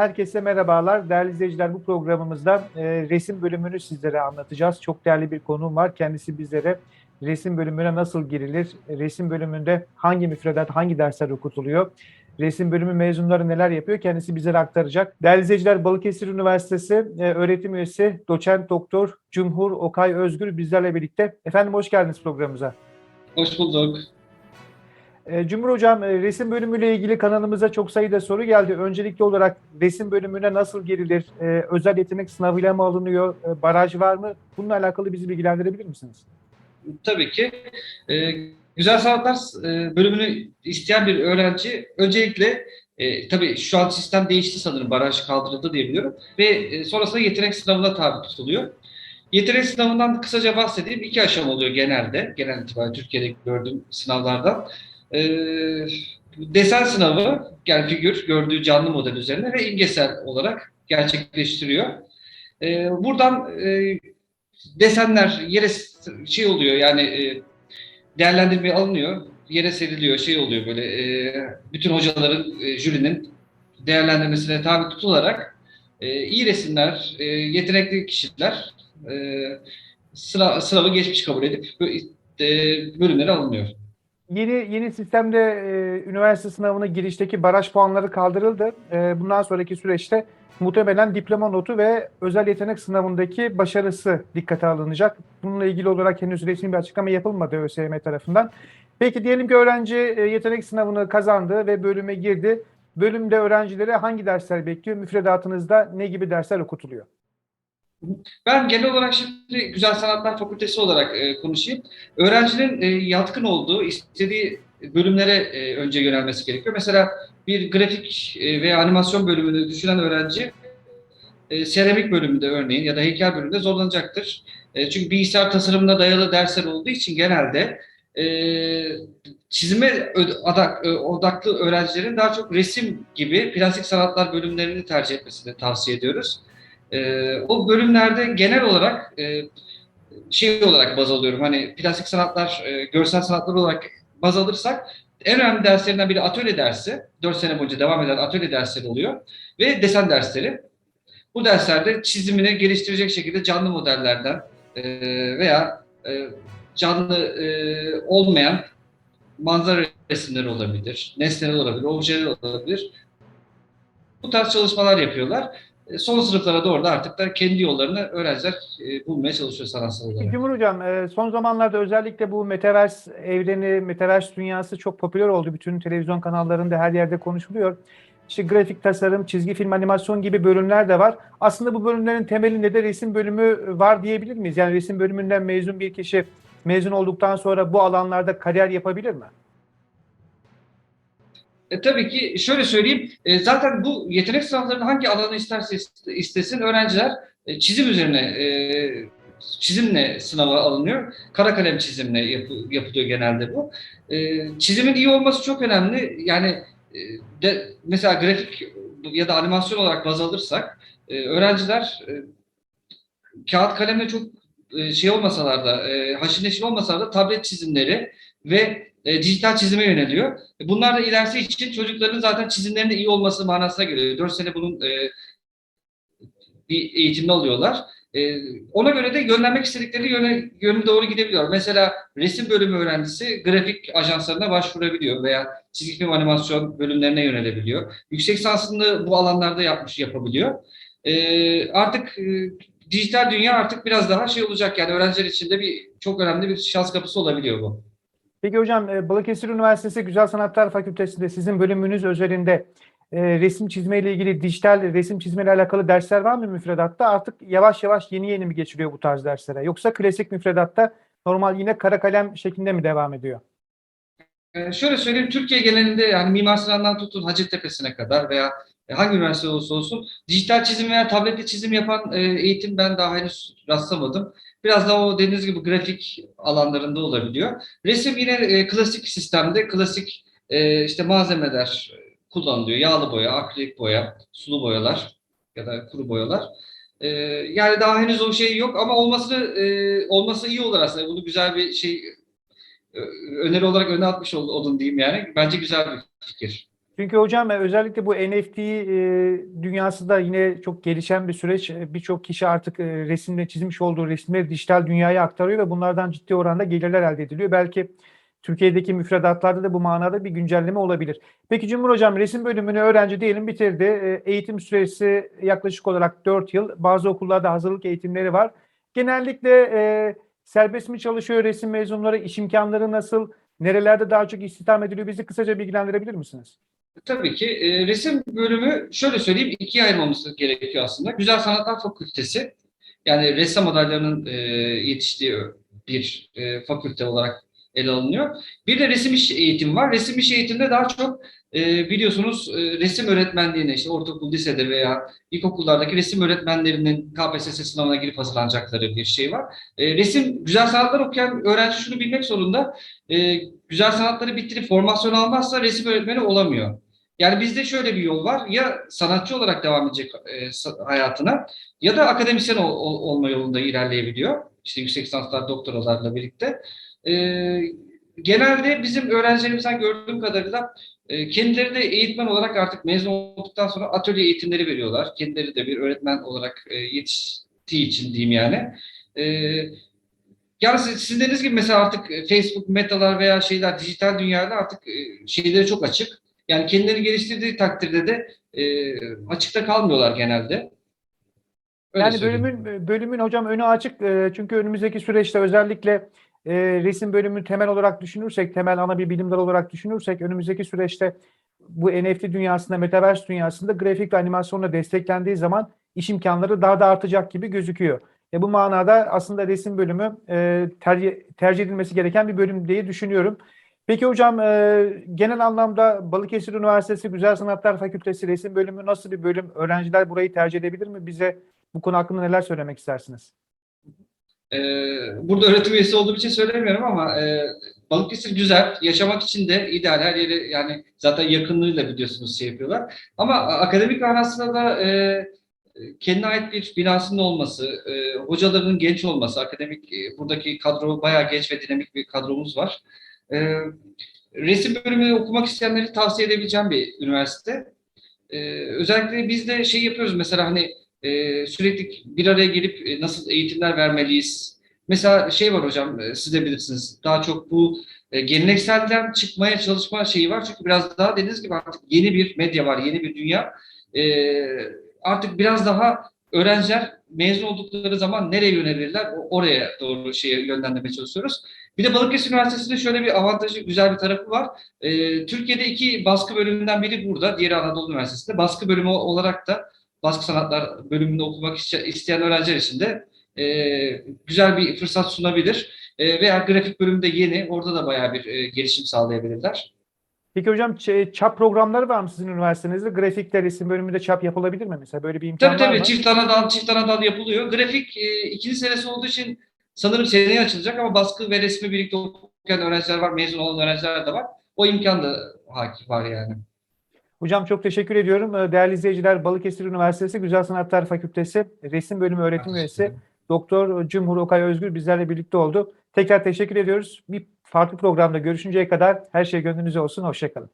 herkese merhabalar. Değerli izleyiciler bu programımızda e, resim bölümünü sizlere anlatacağız. Çok değerli bir konuğum var. Kendisi bizlere resim bölümüne nasıl girilir, resim bölümünde hangi müfredat, hangi dersler okutuluyor, resim bölümü mezunları neler yapıyor kendisi bizlere aktaracak. Değerli izleyiciler Balıkesir Üniversitesi e, öğretim üyesi doçent doktor Cumhur Okay Özgür bizlerle birlikte. Efendim hoş geldiniz programımıza. Hoş bulduk. E, Cumhur Hocam, e, resim bölümüyle ilgili kanalımıza çok sayıda soru geldi. Öncelikli olarak resim bölümüne nasıl girilir? E, özel yetenek sınavıyla mı alınıyor? E, baraj var mı? Bununla alakalı bizi bilgilendirebilir misiniz? Tabii ki. Ee, Güzel Sanatlar e, bölümünü isteyen bir öğrenci öncelikle e, tabii şu an sistem değişti sanırım baraj kaldırıldı diye biliyorum ve sonrasında yetenek sınavına tabi tutuluyor. Yetenek sınavından kısaca bahsedeyim. İki aşama oluyor genelde. Genel itibariyle Türkiye'de gördüğüm sınavlardan. Ee, desen sınavı, yani figür gördüğü canlı model üzerine ve imgesel olarak gerçekleştiriyor. Ee, buradan e, desenler yere şey oluyor yani e, değerlendirmeye alınıyor. Yere seriliyor şey oluyor böyle e, bütün hocaların e, jürinin değerlendirmesine tabi tutularak e, iyi resimler, e, yetenekli kişiler e, sıra, sınavı geçmiş kabul edip e, bölümlere alınıyor. Yeni yeni sistemde e, üniversite sınavına girişteki baraj puanları kaldırıldı. E, bundan sonraki süreçte muhtemelen diploma notu ve özel yetenek sınavındaki başarısı dikkate alınacak. Bununla ilgili olarak henüz resmi bir açıklama yapılmadı ÖSYM tarafından. Peki diyelim ki öğrenci e, yetenek sınavını kazandı ve bölüme girdi. Bölümde öğrencilere hangi dersler bekliyor? Müfredatınızda ne gibi dersler okutuluyor? Ben genel olarak şimdi Güzel Sanatlar Fakültesi olarak e, konuşayım. Öğrencinin e, yatkın olduğu, istediği bölümlere e, önce yönelmesi gerekiyor. Mesela bir grafik e, veya animasyon bölümünü düşünen öğrenci e, seramik bölümünde örneğin ya da heykel bölümünde zorlanacaktır. E, çünkü bilgisayar tasarımına dayalı dersler olduğu için genelde e, çizime adak, e, odaklı öğrencilerin daha çok resim gibi plastik sanatlar bölümlerini tercih etmesini tavsiye ediyoruz. E, o bölümlerde genel olarak e, şey olarak baz alıyorum. Hani plastik sanatlar, e, görsel sanatlar olarak baz alırsak en önemli derslerinden biri atölye dersi. 4 sene boyunca devam eden atölye dersleri oluyor. Ve desen dersleri. Bu derslerde çizimini geliştirecek şekilde canlı modellerden e, veya e, canlı e, olmayan manzara resimleri olabilir, nesneler olabilir, objeler olabilir. Bu tarz çalışmalar yapıyorlar. E, Son sınıflara doğru da artık da kendi yollarını öğrenciler e, bulmaya çalışıyor sanatsal olarak. Cumhur Hocam, e, son zamanlarda özellikle bu Metaverse evreni, Metaverse dünyası çok popüler oldu. Bütün televizyon kanallarında her yerde konuşuluyor. İşte grafik tasarım, çizgi film, animasyon gibi bölümler de var. Aslında bu bölümlerin temelinde de resim bölümü var diyebilir miyiz? Yani resim bölümünden mezun bir kişi mezun olduktan sonra bu alanlarda kariyer yapabilir mi? E, tabii ki şöyle söyleyeyim, e, zaten bu yetenek sınavlarının hangi alanı isterse ist- istesin öğrenciler e, çizim üzerine e, çizimle sınava alınıyor. Kara kalem çizimle yapı- yapılıyor genelde bu. E, çizimin iyi olması çok önemli. Yani e, de, mesela grafik ya da animasyon olarak baz alırsak e, öğrenciler e, kağıt kalemle çok e, şey olmasalar da e, neşir olmasalar da tablet çizimleri ve e, dijital çizime yöneliyor. E, Bunlar da ilerisi için çocukların zaten çizimlerinde iyi olması manasına geliyor. 4 sene bunun e, bir eğitimini alıyorlar. E, ona göre de yönlenmek istedikleri yöne, yöne doğru gidebiliyor. Mesela resim bölümü öğrencisi grafik ajanslarına başvurabiliyor veya çizgi film animasyon bölümlerine yönelebiliyor. Yüksek lisansını bu alanlarda yapmış yapabiliyor. E, artık e, dijital dünya artık biraz daha şey olacak yani öğrenciler için de bir çok önemli bir şans kapısı olabiliyor bu. Peki hocam e, Balıkesir Üniversitesi Güzel Sanatlar Fakültesi'nde sizin bölümünüz üzerinde e, resim çizme ile ilgili dijital resim çizme ile alakalı dersler var mı müfredatta? Artık yavaş yavaş yeni yeni mi geçiliyor bu tarz derslere? Yoksa klasik müfredatta normal yine kara kalem şeklinde mi devam ediyor? Ee, şöyle söyleyeyim, Türkiye genelinde yani Mimar Sinan'dan tutun Hacettepe'sine kadar veya hangi üniversite olursa olsun dijital çizim veya tabletli çizim yapan e, eğitim ben daha henüz rastlamadım. Biraz daha o dediğiniz gibi grafik alanlarında olabiliyor. Resim yine e, klasik sistemde klasik e, işte malzemeler kullanılıyor. Yağlı boya, akrilik boya, sulu boyalar ya da kuru boyalar. E, yani daha henüz o şey yok ama olması e, olması iyi olur aslında. Bunu güzel bir şey ö- öneri olarak öne atmış ol- olun diyeyim yani. Bence güzel bir fikir. Çünkü hocam e, özellikle bu NFT e, dünyası da yine çok gelişen bir süreç. E, Birçok kişi artık resimle çizmiş olduğu resimleri dijital dünyaya aktarıyor ve bunlardan ciddi oranda gelirler elde ediliyor. Belki Türkiye'deki müfredatlarda da bu manada bir güncelleme olabilir. Peki Cumhur Hocam resim bölümünü öğrenci diyelim bitirdi. Eğitim süresi yaklaşık olarak 4 yıl. Bazı okullarda hazırlık eğitimleri var. Genellikle e, serbest mi çalışıyor resim mezunları? İş imkanları nasıl? Nerelerde daha çok istihdam ediliyor? Bizi kısaca bilgilendirebilir misiniz? Tabii ki. E, resim bölümü şöyle söyleyeyim ikiye ayırmamız gerekiyor aslında. Güzel Sanatlar Fakültesi yani ressam adaylarının e, yetiştiği bir e, fakülte olarak ele alınıyor. Bir de resim iş eğitimi var. Resim iş eğitiminde daha çok e, biliyorsunuz e, resim öğretmenliğine işte ortaokul, lisede veya ilkokullardaki resim öğretmenlerinin KPSS sınavına girip hazırlanacakları bir şey var. E, resim, güzel sanatlar okuyan öğrenci şunu bilmek zorunda. E, güzel sanatları bitirip formasyon almazsa resim öğretmeni olamıyor. Yani bizde şöyle bir yol var. Ya sanatçı olarak devam edecek e, hayatına ya da akademisyen ol- ol- olma yolunda ilerleyebiliyor. İşte yüksek lisanslar, doktoralarla birlikte. E, genelde bizim öğrencilerimizden gördüğüm kadarıyla e, kendileri de eğitmen olarak artık mezun olduktan sonra atölye eğitimleri veriyorlar. Kendileri de bir öğretmen olarak yetiştiği için diyeyim yani. E, yani siz, sizin dediğiniz gibi mesela artık e, Facebook, metalar veya şeyler dijital dünyada artık e, şeyleri çok açık. Yani kendileri geliştirdiği takdirde de e, açıkta kalmıyorlar genelde. Öyle Yani söyleyeyim. bölümün bölümün hocam önü açık E, çünkü önümüzdeki süreçte özellikle e, resim bölümünü temel olarak düşünürsek, temel ana bir bilim dalı olarak düşünürsek önümüzdeki süreçte bu NFT dünyasında, metaverse dünyasında grafik ve animasyonla desteklendiği zaman iş imkanları daha da artacak gibi gözüküyor. E, bu manada aslında resim bölümü e, tercih, tercih edilmesi gereken bir bölüm diye düşünüyorum. Peki hocam e, genel anlamda Balıkesir Üniversitesi Güzel Sanatlar Fakültesi resim bölümü nasıl bir bölüm? Öğrenciler burayı tercih edebilir mi? Bize bu konu hakkında neler söylemek istersiniz? Ee, burada öğretim üyesi olduğum için söylemiyorum ama e, Balıkesir güzel. Yaşamak için de ideal. Her yeri yani zaten yakınlığıyla biliyorsunuz şey yapıyorlar. Ama akademik manasında da e, kendine ait bir binasının olması, e, hocalarının genç olması, akademik e, buradaki kadro bayağı genç ve dinamik bir kadromuz var. E, resim bölümünü okumak isteyenleri tavsiye edebileceğim bir üniversite. E, özellikle biz de şey yapıyoruz mesela hani e, sürekli bir araya gelip e, nasıl eğitimler vermeliyiz? Mesela şey var hocam, e, siz de bilirsiniz. Daha çok bu e, gelenekselden çıkmaya çalışma şeyi var. Çünkü biraz daha dediğiniz gibi artık yeni bir medya var, yeni bir dünya. E, artık biraz daha öğrenciler mezun oldukları zaman nereye yönelirler? Oraya doğru şeye yönlendirmeye çalışıyoruz. Bir de Balıkesir Üniversitesi'nin şöyle bir avantajı, güzel bir tarafı var. E, Türkiye'de iki baskı bölümünden biri burada, diğeri Anadolu Üniversitesi'nde. Baskı bölümü olarak da baskı sanatlar bölümünde okumak iste- isteyen öğrenciler için de e, güzel bir fırsat sunabilir. E, veya grafik bölümünde yeni, orada da bayağı bir e, gelişim sağlayabilirler. Peki hocam çap programları var mı sizin üniversitenizde? Grafikte resim bölümünde çap yapılabilir mi mesela? Böyle bir imkan Tabii var tabii mı? çift ana dal, çift ana dal yapılıyor. Grafik e, ikinci senesi olduğu için sanırım seneye açılacak ama baskı ve resmi birlikte okuyan öğrenciler var, mezun olan öğrenciler de var. O imkan da hakim var yani. Hocam çok teşekkür ediyorum. Ee, Değerli izleyiciler Balıkesir Üniversitesi Güzel Sanatlar Fakültesi Resim Bölümü öğretim üyesi Doktor Cumhur Okay Özgür bizlerle birlikte oldu. Tekrar teşekkür ediyoruz. Bir farklı programda görüşünceye kadar her şey gönlünüzce olsun. Hoşçakalın.